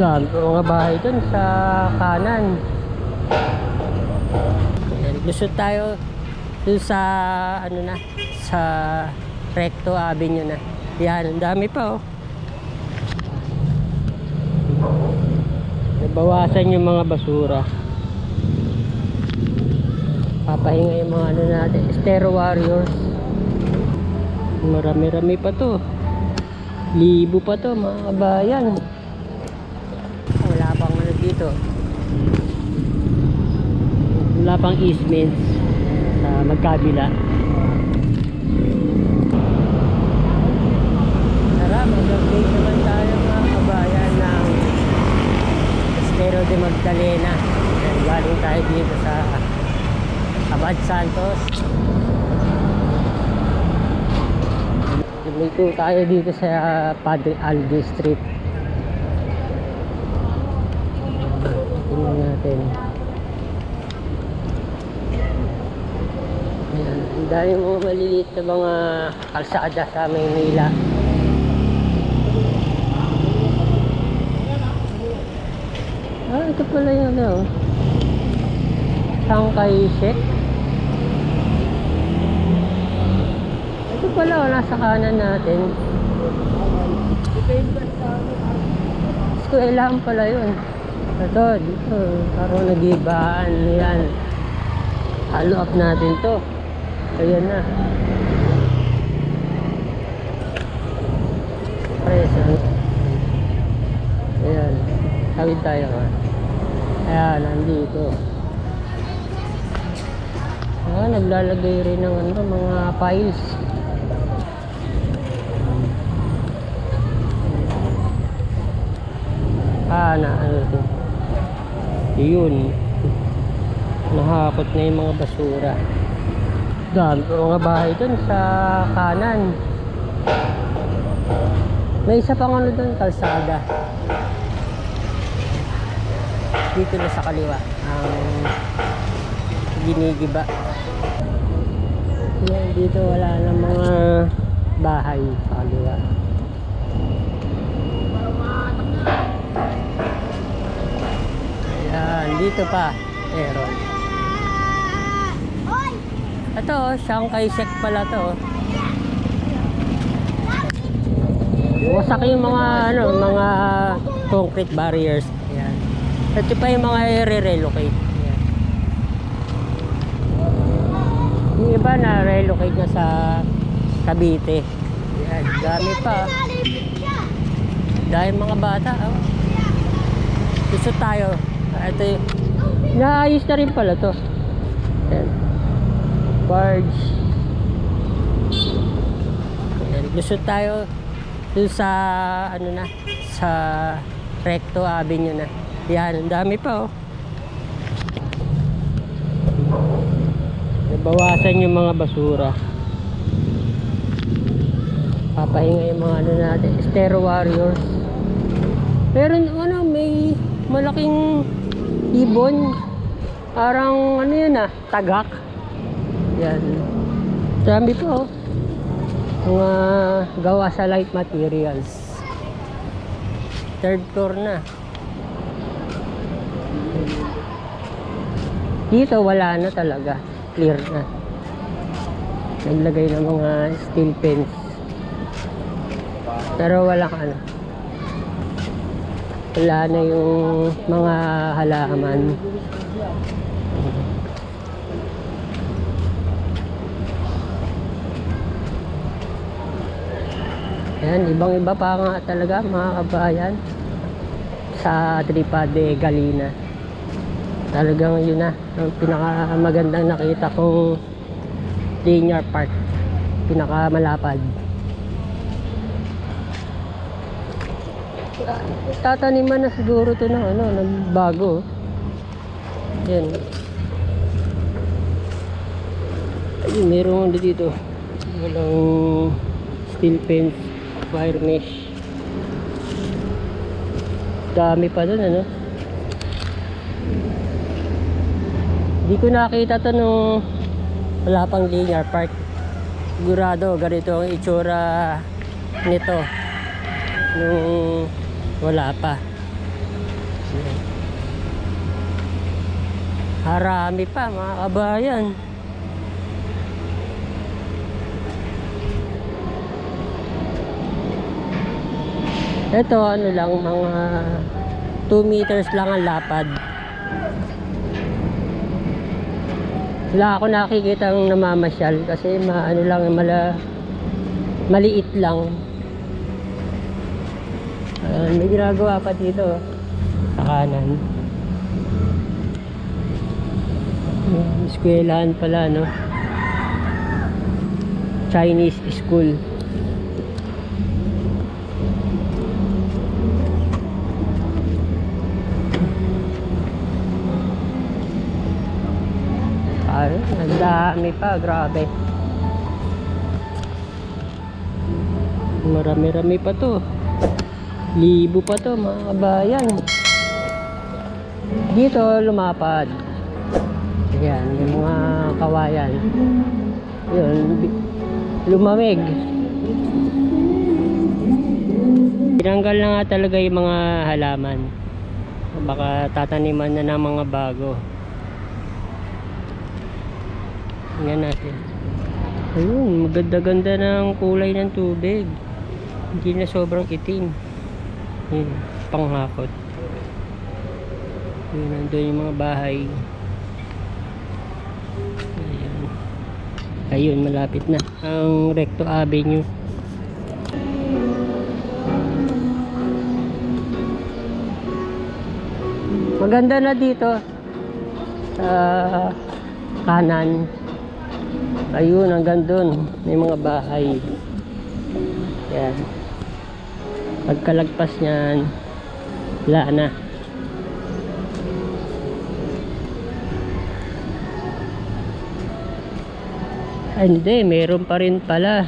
Dami po mga bahay dun sa kanan. Ayan, lusot tayo dun sa ano na sa Recto Avenue na. Yan, ang dami pa oh. Nabawasan yung mga basura. Papahinga yung mga ano natin, Stero Warriors. Marami-rami pa to. Libo pa to mga kabayan. Dito. Wala pang easements sa magkabila. Tara, mag-update naman tayo mga kabayan ng Estero de Magdalena. Galing tayo dito sa Abad Santos. Lumito tayo dito sa Padre Aldo Street. Tingnan natin. Ayan, ang dami mga maliliit na mga kalsada sa Maynila. Ah, ito pala yung ano. Shanghai Shek. Ito pala, oh, nasa kanan natin. Eskwelahan pala yun. Ito, dito. Parang nagibaan. Yan. Follow up natin to. Ayan na. Presa. Ayan. Tawid tayo ha. Ayan, nandito. Ah, naglalagay rin ng ano, mga files. Ah, na ano ito. Yun. Nahakot na yung mga basura. Dami mga bahay dun sa kanan. May isa pang ano dun, kalsada. Dito na sa kaliwa. Ang ginigiba. Yan, dito wala na mga bahay sa kaliwa. Dito pa. Meron. Ito, oh, Shanghai Shek pala to. oh. Wasak yung mga ano, mga concrete barriers. Yan. Ito pa yung mga i-relocate. Yan. Yung iba na relocate na sa Cavite. Yan, dami pa. Dahil mga bata. Oh. Gusto tayo. Ah, Ito yung... Naayos na rin pala to. Yan. Barge. Yan. Gusto tayo dun sa ano na sa Recto Avenue na. Yan, ang dami pa oh. Nabawasan yung mga basura. Papahinga yung mga ano natin, Stero Warriors. Pero ano, may malaking ibon. Parang ano yun ah, tagak. Yan. Dami pa oh. Mga gawa sa light materials. Third floor na. Dito wala na talaga. Clear na. Naglagay ng mga steel pens. Pero wala ka ano. Wala na yung mga halaman. Yan, ibang iba pa nga talaga mga kabayan sa Tripade Galina. Talagang yun na, ang pinakamagandang nakita kong linear park. Pinakamalapad. Tataniman na siguro to ng ano, ng bago. Yan. Ayun, meron dito. Walang steel fence, wire mesh. Dami pa dun, ano? Hindi ko nakita to nung wala pang linear park. Sigurado, ganito ang itsura nito nung wala pa. Harami pa mga kabayan. Ito ano lang mga 2 meters lang ang lapad. Wala ako nakikita ang namamasyal kasi maano lang mala maliit lang. Ayan, may ginagawa pa dito sa kanan. Eskwelahan pala no. Chinese school. Ay, ang dami pa, grabe. Marami-rami pa to. Libo pa to, mga kabayan. Dito, lumapad. Ayan, yung mga kawayan. Yun, lumamig. Tinanggal na nga talaga yung mga halaman. Baka tataniman na ng mga bago. Tingnan natin. Ayun, maganda-ganda ng kulay ng tubig. Hindi na sobrang itim. Yun, panghakot. Yun, nandun yung mga bahay. Ayan. Ayun, malapit na. Ang Recto Avenue. Maganda na dito. Sa kanan. Ayun, hanggang doon. May mga bahay. Yan. Pagkalagpas niyan, wala na. Ay, hindi, meron pa rin pala.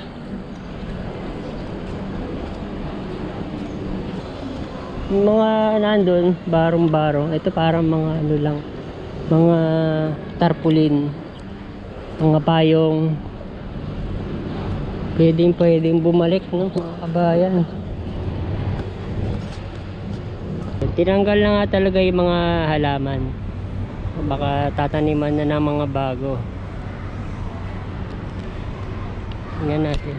Yung mga nandun, barong-barong. Ito parang mga ano lang, mga tarpaulin mga payong pwedeng pwedeng bumalik no mga kabayan tinanggal na nga talaga yung mga halaman baka tataniman na ng mga bago tingnan natin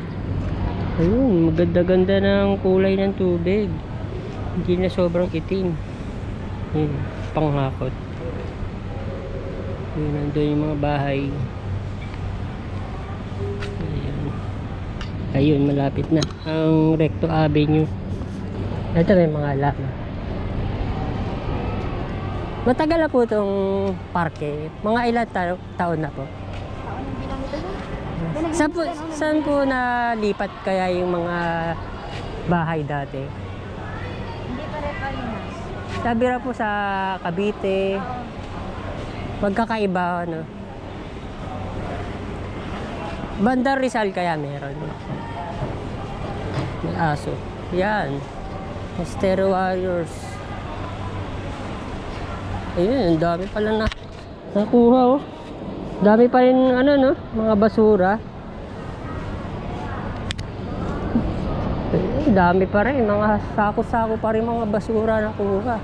ayun maganda-ganda ng kulay ng tubig hindi na sobrang itim yun panghakot yun nandun yung mga bahay. Ayun, malapit na. Ang Recto Avenue. Ito may mga alam. Matagal na po itong parke. Mga ilang ta- taon na po. Saan po, saan po nalipat kaya yung mga bahay dati? Hindi pa rin Palinas. Sabi ra po sa Cavite. Magkakaiba, ano? Bandar Rizal kaya meron. May aso. Yan. Stereo Warriors. Ayun, ang dami pala na nakuha oh. Dami pa rin ano no, mga basura. Ayun, dami pa rin, mga sako-sako pa rin mga basura na kuha.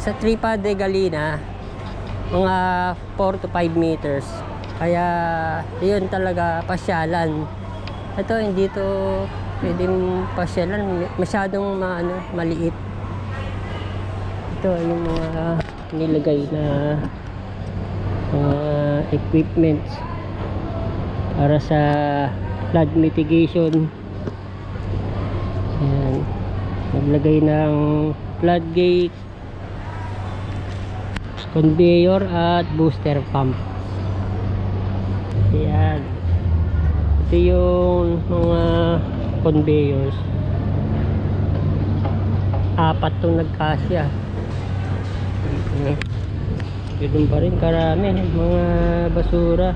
Sa Tripa de Galina, mga 4 to 5 meters. Kaya, yun talaga, pasyalan. Ito, hindi to pwedeng pasyalan. Masyadong ma, ano, maliit. Ito, yung mga nilagay na mga equipments para sa flood mitigation. Ayan. Naglagay ng floodgate, conveyor at booster pump. Ayan. Ito yung mga conveyors. Apat itong nagkasya. Ganun pa rin karami. Mga basura.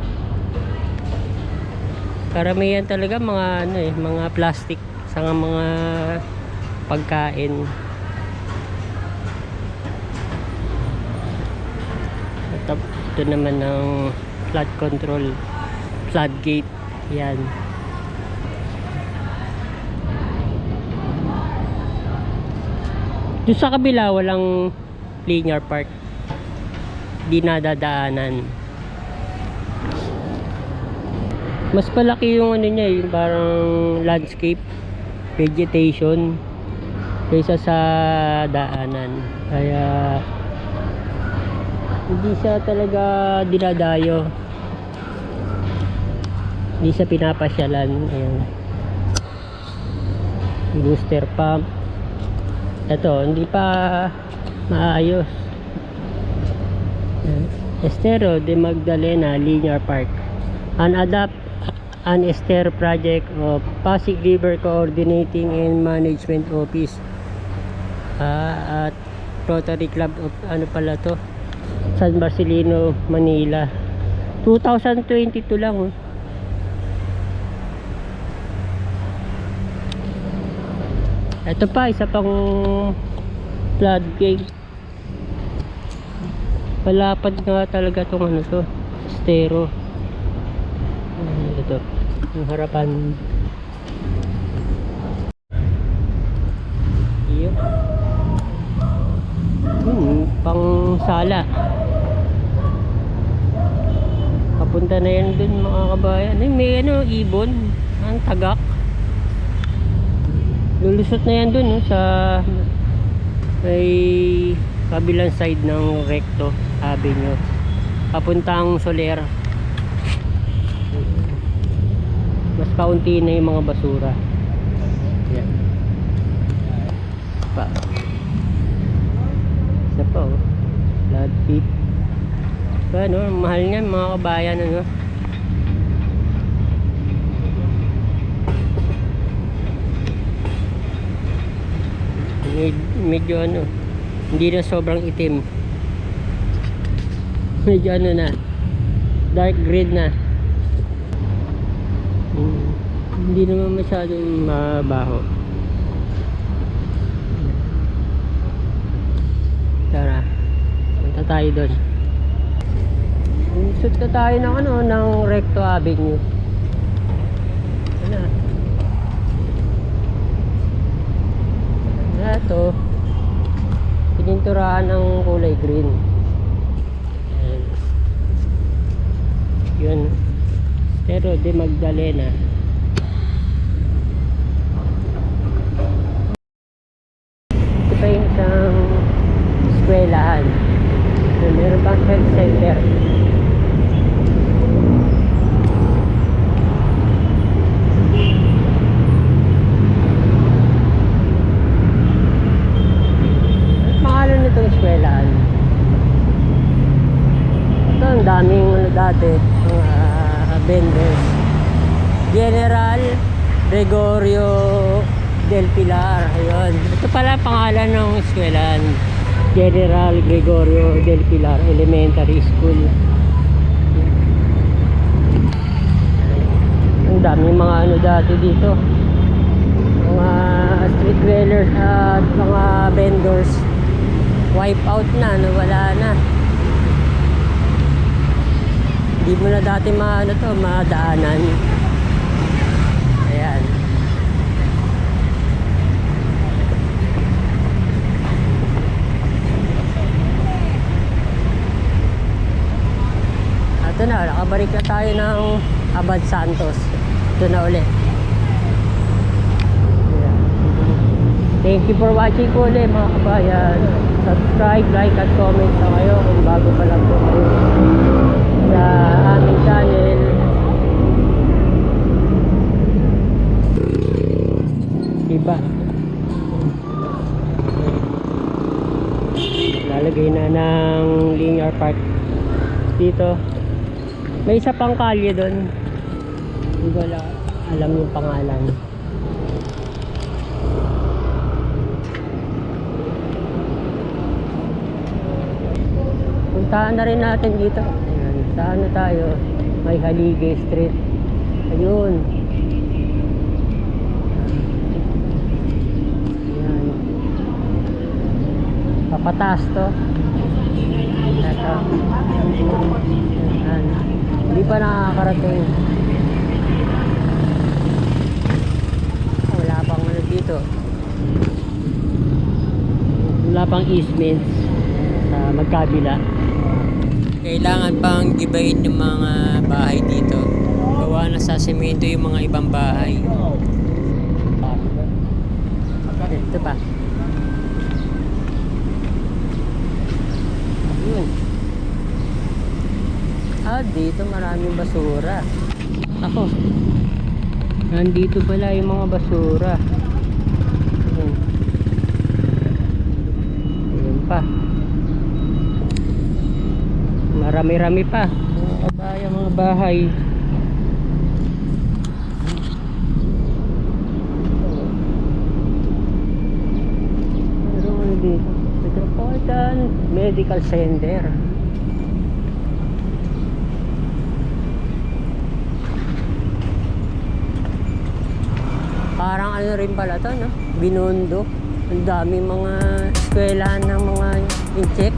Karamihan talaga mga ano eh, mga plastic sa mga pagkain. At ito naman ng flood control floodgate yan Doon sa kabila, walang linear park. Di nadadaanan. Mas palaki yung ano niya, yung parang landscape, vegetation, kaysa sa daanan. Kaya, hindi siya talaga dinadayo. Hindi siya pinapasyalan. Ayan. Booster pump. Ito, hindi pa maayos. Estero de Magdalena Linear Park. An adapt an ester project of Pasig River Coordinating and Management Office Ah, at Rotary Club of ano pala to San Marcelino, Manila 2022 lang oh. Ito pa, isa pang floodgate. Palapad nga talaga tong ano to, estero. Ano ito, yung harapan. Iyo. Hmm, pang sala. Papunta na yan dun mga kabayan. Ay, may ano, ibon. Ang tagak. Lulusot na yan dun no, sa may kabilang side ng Recto Avenue. Papuntang Soler. Mas kaunti na yung mga basura. Yan. Pa. Isa pa oh. Blood pit. No? Mahal niyan mga kabayan ano. Medyo ano hindi na sobrang itim. Medyo ano na dark green na. Hmm, hindi naman masyadong mabaho. Tara punta tayo doon. Shoot na tayo ng ano ng Recto Avenue ano ito pininturahan ng kulay green. Ayan. yun. Pero de Magdalena ito pa yung isang eskwelahan so, meron pang health center pangalan nitong eskwelahan ito ang daming ano mga vendors. General Gregorio Del Pilar ayun. Ito pala ang pangalan ng eskwelahan. General Gregorio Del Pilar Elementary School. Ang daming mga ano dati dito. Mga street dwellers at mga vendors. Wipe out na, nawala na hindi mo na dati maano to, madaanan. Ayan. Ito na, nakabalik na tayo ng Abad Santos. Ito na ulit. Thank you for watching po ulit mga kabayan. Subscribe, like at comment sa kayo kung bago pa lang po kayo sa aming channel. Diba? Lalagay na ng linear park dito. May isa pang kalye doon. Hindi ko ala- alam yung pangalan. Puntahan na rin natin dito. Saan na tayo? May Halige Street. Ayun. Ayan. Papatas to. Ito. Ayan. Hindi pa nakakarating. Wala pang ano dito. wala pang easement sa magkabila kailangan pang gibayin yung mga bahay dito? Gawa na sa semento yung mga ibang bahay. Ito pa. Ah dito maraming basura. Ako nandito pala yung mga basura yun yun pa marami-rami pa. Mga kabayan mga bahay. Meron ano dito Metropolitan Medical Center. Parang ano rin pala to no? Binondo. Ang daming mga eskwelahan ng mga incheck